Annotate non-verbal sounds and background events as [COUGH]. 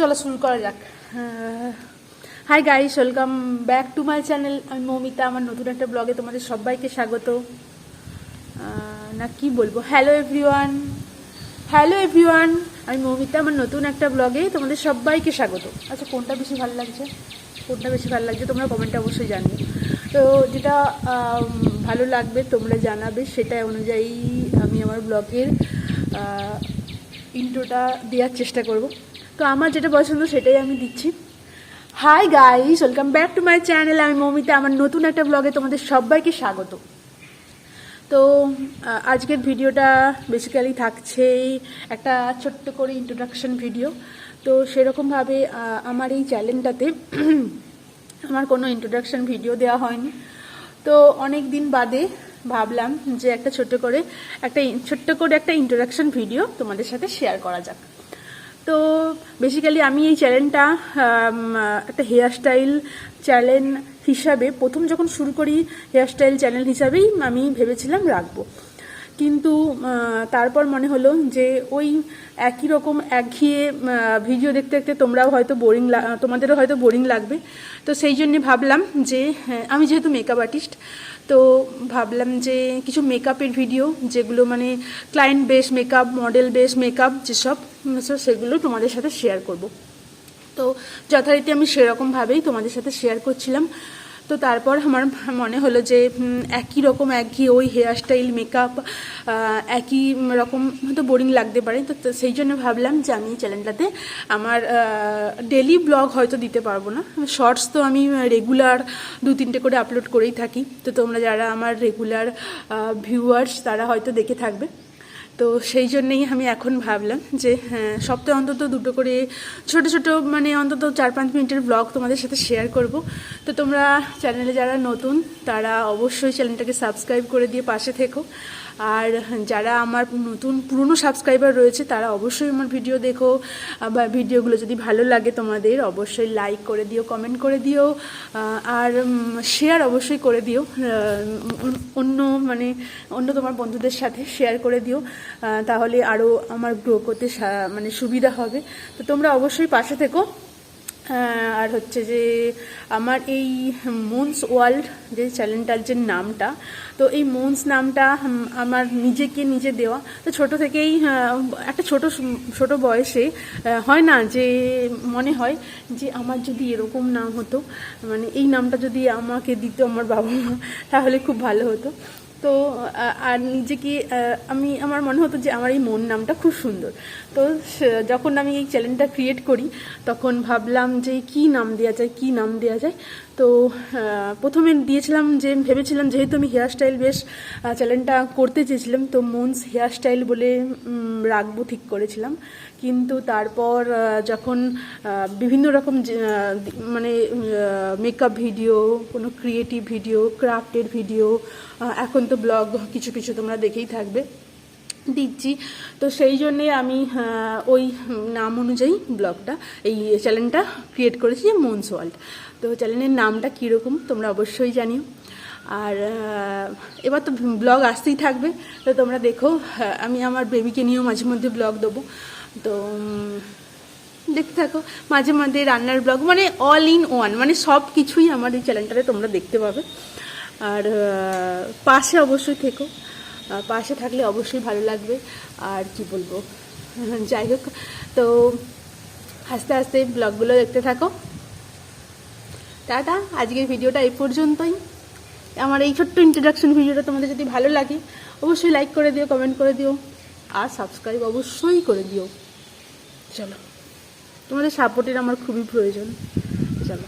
চলো শুরু করা যাক। Hi guys welcome back to my channel আমি মৌমিতা, আমার নতুন একটা ব্লগে তোমাদের সবাইকে স্বাগত। না, কি বলব? হ্যালো এভরিওয়ান হ্যালো এভরিওয়ান আমি মৌমিতা, আমার নতুন একটা ব্লগে তোমাদের সবাইকে স্বাগত। আচ্ছা কোনটা বেশি ভালো লাগছে? কোনটা বেশি ভালো লাগছে তোমরা কমেন্টে অবশ্যই জানবে তো যেটা ভালো লাগবে তোমরা জানাবে সেটা অনুযায়ী আমি আমার ব্লগের ইন্ট্রোটা দেওয়ার চেষ্টা করব। তো আমার যেটা পছন্দ সেটাই আমি দিচ্ছি। Hi guys welcome back to my channel আমি মৌমিতা, আমার নতুন একটা ব্লগে তোমাদের সবাইকে স্বাগত। তো আজকের ভিডিওটা বেসিক্যালি থাকছে একটা ছোট্ট করে ইন্ট্রোডাকশন ভিডিও তো সেরকমভাবে আমার এই চ্যানেলটাতে [CLEARS THROAT] আমার কোনো ইন্ট্রোডাকশন ভিডিও দেওয়া হয়নি। তো অনেক দিন বাদে ভাবলাম যে একটা ছোট্ট করে, একটা ছোট্ট করে একটা ইন্ট্রোডাকশন ভিডিও তোমাদের সাথে শেয়ার করা যাক। তো বেসিক্যালি আমি এই চ্যানেলটা একটা হেয়ারস্টাইল চ্যানেল হিসাবে প্রথম যখন শুরু করি হেয়ারস্টাইল চ্যানেল হিসাবেই আমি ভেবেছিলাম রাখব। কিন্তু তারপর মনে হলো যে ওই একই রকম একঘেয়ে ভিডিও দেখতে দেখতে তোমরাও হয়তো বোরিং তোমাদেরও হয়তো বোরিং লাগবে। তো সেই জন্যে ভাবলাম যে হ্যাঁ, আমি যেহেতু মেকআপ আর্টিস্ট তো ভাবলাম যে কিছু মেকআপের ভিডিও যেগুলো মানে client base makeup model base makeup যেসব সেগুলো তোমাদের সাথে শেয়ার করব। তো যথারীতি আমি সেরকমভাবেই তোমাদের সাথে শেয়ার করছিলাম। তো তারপর আমার মনে হলো যে একই রকম, একই ওই হেয়ার স্টাইল মেকআপ একই রকম হয়তো বোরিং লাগতে পারে। তো সেই জন্য ভাবলাম যে আমি চ্যানেলটাতে আমার ডেলি ব্লগ হয়তো দিতে পারব না। শর্টস তো আমি রেগুলার দু, তিনটে করে আপলোড করেই থাকি। তো তোমরা যারা আমার রেগুলার ভিউয়ার্স তারা হয়তো দেখে থাকবে। তো সেই জন্যেই আমি এখন ভাবলাম যে হ্যাঁ সপ্তাহে অন্তত দুটো করে ছোট ছোট মানে অন্তত চার, পাঁচ মিনিটের ব্লগ তোমাদের সাথে শেয়ার করব। তো তোমরা চ্যানেলে যারা নতুন, তারা অবশ্যই চ্যানেলটাকে সাবস্ক্রাইব করে দিয়ে পাশে থেকো। আর যারা আমার নতুন পুরনো সাবস্ক্রাইবার রয়েছে, তারা অবশ্যই আমার ভিডিও দেখো। বা ভিডিওগুলো যদি ভালো লাগে তোমাদের, অবশ্যই লাইক করে দিও কমেন্ট করে দিও আর শেয়ার অবশ্যই করে দিও অন্য মানে অন্য তোমার বন্ধুদের সাথে শেয়ার করে দিও তাহলে আরও আমার গ্রো করতে মানে সুবিধা হবে। তো তোমরা অবশ্যই পাশে থেকো। আর হচ্ছে যে আমার এই মুন্স ওয়ার্ল্ড যে চ্যানেলটার যে নামটা, তো এই মুন্স নামটা আমার নিজেকে নিজে দেওয়া। তো ছোট থেকেই একটা ছোট ছোট বয়সে হয় না যে মনে হয় যে আমার যদি এরকম নাম হতো মানে এই নামটা যদি আমাকে দিত আমার বাবা মা তাহলে খুব ভালো হতো। তো আর নিজেকে আমি, আমার মনে হতো যে আমার এই মন নামটা খুব সুন্দর। তো যখন আমি এই চ্যানেলটা ক্রিয়েট করি, তখন ভাবলাম যে কি নাম দেওয়া যায়, কি নাম দেওয়া যায়। তো প্রথমে দিয়েছিলাম যে, ভেবেছিলাম যেহেতু আমি হেয়ারস্টাইল বেশ চ্যানেলটা করতে চেয়েছিলাম, তো মনস হেয়ারস্টাইল বলে রাখব ঠিক করেছিলাম। কিন্তু তারপর যখন বিভিন্ন রকম মানে মেকআপ ভিডিও কোনো ক্রিয়েটিভ ভিডিও ক্রাফটের ভিডিও এখন তো ব্লগ কিছু কিছু তোমরা দেখেই থাকবে দিচ্ছি তো সেই জন্যে আমি ওই নাম অনুযায়ী ব্লগটা এই চ্যানেলটা ক্রিয়েট করেছি, যে মনস ওয়ার্ল্ড তো চ্যানেলের নামটা কীরকম তোমরা অবশ্যই জানিও। আর এবার তো ব্লগ আসতেই থাকবে, তো তোমরা দেখো আমি আমার বেবিকে নিয়েও মাঝে মধ্যে ব্লগ দেবো। তো দেখতে থাকো, মাঝে মাঝে রান্নার ব্লগ মানে অল ইন ওয়ান মানে সব কিছুই আমার এই চ্যানেলটাতে তোমরা দেখতে পাবে। আর পাশে অবশ্যই থেকো। পাশে থাকলে অবশ্যই ভালো লাগবে। আর কি বলব? [LAUGHS] যাই হোক, তো আস্তে আস্তে ব্লগগুলো দেখতে থাকো। টাটা, আজকের ভিডিওটা এই পর্যন্তই। আমার এই ছোট্ট ইন্ট্রোডাকশন ভিডিওটা তোমাদের যদি ভালো লাগে, অবশ্যই লাইক করে দিও কমেন্ট করে দিও। আর সাবস্ক্রাইব অবশ্যই করে দিও। চলো। তোমাদের সাপোর্টের আমার খুবই প্রয়োজন। চলো।